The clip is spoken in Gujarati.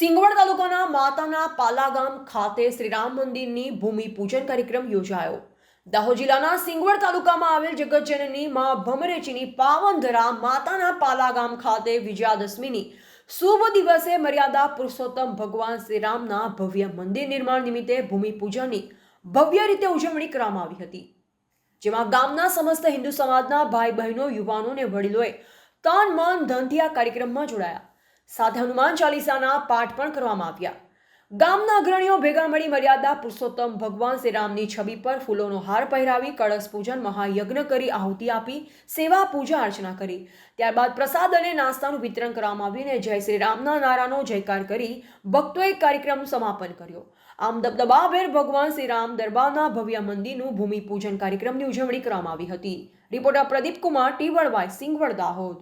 સિંગવડ તાલુકાના માતાના પાલા ગામ ખાતે શ્રીરામ મંદિરની ભૂમિપૂજન કાર્યક્રમ યોજાયો. દાહોદ જિલ્લાના સિંગવડ તાલુકામાં આવેલ જગતજનની મા ભમરેચીની પાવનધરા માતાના પાલા ગામ ખાતે વિજયાદશમીની શુભ દિવસે મર્યાદા પુરુષોત્તમ ભગવાન શ્રીરામના ભવ્ય મંદિર નિર્માણ નિમિત્તે ભૂમિપૂજનની ભવ્ય રીતે ઉજવણી કરવામાં આવી હતી. જેમાં ગામના સમસ્ત હિન્દુ સમાજના ભાઈ બહેનો યુવાનો અને વડીલોએ તન, મન, ધનથી આ કાર્યક્રમમાં જોડાયા. સાથે હનુમાન ચાલીસાના પાઠ પણ કરવામાં આવ્યા. ગામના અગ્રણીઓ ભેગા મળી મર્યાદા, પુરુષોત્તમ ભગવાન શ્રીરામની છબી પર ફૂલોનો હાર પહેરાવી, કળશ પૂજન, મહાયજ્ઞ કરી આહુતિ આપી, સેવા પૂજા અર્ચના કરી. ત્યારબાદ પ્રસાદ અને નાસ્તાનું વિતરણ કરવામાં આવ્યું જય શ્રી રામના નારાનો જયકાર કરી ભક્તોએ કાર્યક્રમનું સમાપન કર્યો. આમ દબદબાભેર ભગવાન શ્રીરામ દરબારના ભવ્ય મંદિરનું ભૂમિપૂજન કાર્યક્રમની ઉજવણી કરવામાં આવી હતી. રિપોર્ટર પ્રદીપ કુમાર ટીવડ વાય, સિંગવડ દાહોદ.